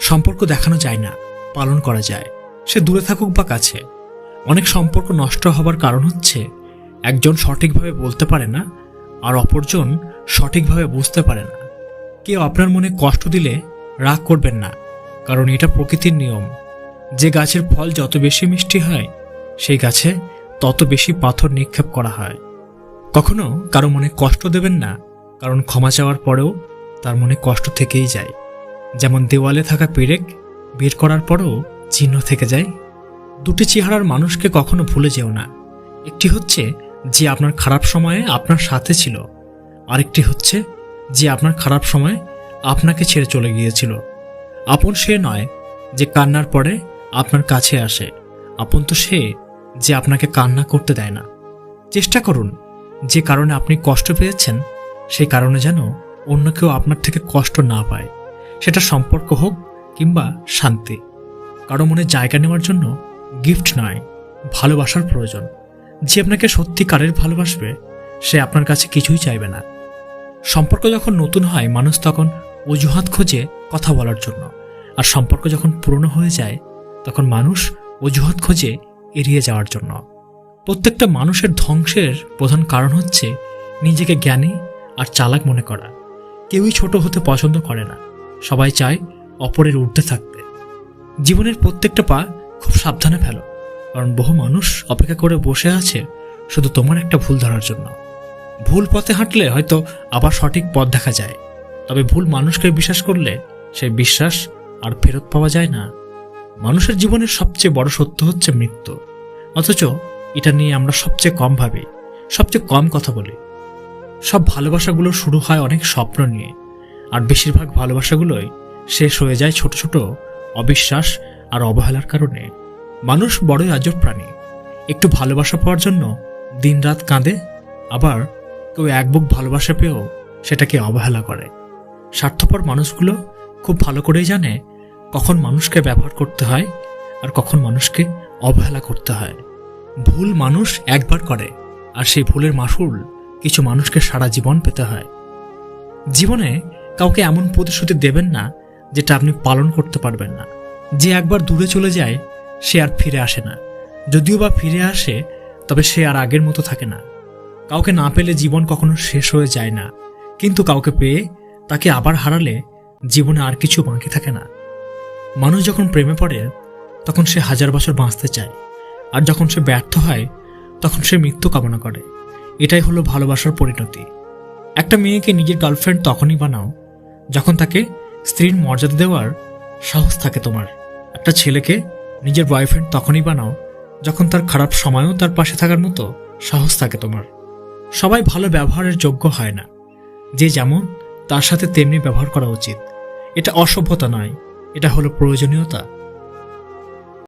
সম্পর্ক দেখানো যায় না, পালন করা যায়। সে দূরে থাকুক বা কাছে। অনেক সম্পর্ক নষ্ট হবার কারণ হচ্ছে, একজন সঠিকভাবে বলতে পারে না আর অপরজন সঠিকভাবে বুঝতে পারে না। কেউ আপনার মনে কষ্ট দিলে রাগ করবেন না, কারণ এটা প্রকৃতির নিয়ম। যে গাছের ফল যত বেশি মিষ্টি হয়, সেই গাছে তত বেশি পাথর নিক্ষেপ করা হয়। কখনো কারও মনে কষ্ট দেবেন না, কারণ ক্ষমা চাওয়ার পরেও তার মনে কষ্ট থেকেই যায়। যেমন দেওয়ালে থাকা পেরেক বের করার পরও চিহ্ন থেকে যায়। দুটি চেহারার মানুষকে কখনো ভুলে যেও না। একটি হচ্ছে যে আপনার খারাপ সময়ে আপনার সাথে ছিল। আরেকটি হচ্ছে যে আপনার খারাপ সময়ে আপনাকে ছেড়ে চলে গিয়েছিল। আপন সে নয় যে কান্নার পরে আপনার কাছে আসে। আপন তো সে যে আপনাকে কান্না করতে দেয় না। চেষ্টা করুন যে কারণে আপনি কষ্ট পেয়েছেন সেই কারণে যেন অন্য কেউ আপনার থেকে কষ্ট না পায়। সেটা সম্পর্ক হোক কিংবা শান্তি। কারও মনে জায়গা নেওয়ার জন্য গিফট নয়, ভালোবাসার প্রয়োজন। যে আপনাকে সত্যিকারের ভালোবাসবে, সে আপনার কাছে কিছুই চাইবে না। সম্পর্ক যখন নতুন হয়, মানুষ তখন অজুহাত খোঁজে কথা বলার জন্য। আর সম্পর্ক যখন পুরনো হয়ে যায়, তখন মানুষ অজুহাত খোঁজে এড়িয়ে যাওয়ার জন্য। প্রত্যেকটা মানুষের ধ্বংসের প্রধান কারণ হচ্ছে নিজেকে জ্ঞানী আর চালাক মনে করা। কেউই ছোট হতে পছন্দ করে না। সবাই চায় অপরের ঊর্ধ্বে থাকতে। জীবনের প্রত্যেকটা পা খুব সাবধানে ফেলো, কারণ বহু মানুষ অপেক্ষা করে বসে আছে শুধু তোমার একটা ভুল ধরার জন্য। ভুল পথে হাঁটলে হয়তো আবার সঠিক পথ দেখা যায়, তবে ভুল মানুষকে বিশ্বাস করলে সেই বিশ্বাস আর ফেরত পাওয়া যায় না। মানুষের জীবনের সবচেয়ে বড় সত্য হচ্ছে মৃত্যু। অথচ এটা নিয়ে আমরা সবচেয়ে কম ভাবি, সবচেয়ে কম কথা বলি। সব ভালোবাসাগুলো শুরু হয় অনেক স্বপ্ন নিয়ে। আর বেশিরভাগ ভালোবাসাগুলোই শেষ হয়ে যায় ছোট ছোট অবিশ্বাস আর অবহেলার কারণে। মানুষ বড়ই আজব প্রাণী। একটু ভালোবাসা পাওয়ার জন্য দিনরাত কাঁদে, আবার কেউ এক বুক ভালোবাসা পেয়েও সেটাকে অবহেলা করে। স্বার্থপর মানুষগুলো খুব ভালো করেই জানে কখন মানুষকে ব্যবহার করতে হয় আর কখন মানুষকে অবহেলা করতে হয়। ভুল মানুষ একবার করে আর সেই ভুলের মাসুল কিছু মানুষকে সারা জীবন পেতে হয়। জীবনে কাউকে এমন প্রতিশ্রুতি দেবেন না যেটা আপনি পালন করতে পারবেন না। যে একবার দূরে চলে যায়, সে আর ফিরে আসে না। যদিও বা ফিরে আসে, তবে সে আর আগের মতো থাকে না। কাউকে না পেলে জীবন কখনো শেষ হয়ে যায় না। কিন্তু কাউকে পেয়ে তাকে আবার হারালে জীবনে আর কিছু বাকি থাকে না। মানুষ যখন প্রেমে পড়ে, তখন সে হাজার বছর বাঁচতে চায়। আর যখন সে ব্যর্থ হয়, তখন সে মৃত্যু কামনা করে। এটাই হলো ভালোবাসার পরিণতি। একটা মেয়েকে নিজের গার্লফ্রেন্ড তখনই বানাও যখন তাকে স্ত্রীর মর্যাদা দেওয়ার সাহস থাকে তোমার, একটা ছেলেকে নিজের বয়ফ্রেন্ড তখনই বানাও যখন তার খারাপ সময়ও তার পাশে থাকার মতো সাহস থাকে তোমার। সবাই ভালো ব্যবহারের যোগ্য হয় না। যে যেমন তার সাথে তেমনি ব্যবহার করা উচিত। এটা অসভ্যতা নয়, এটা হলো প্রয়োজনীয়তা।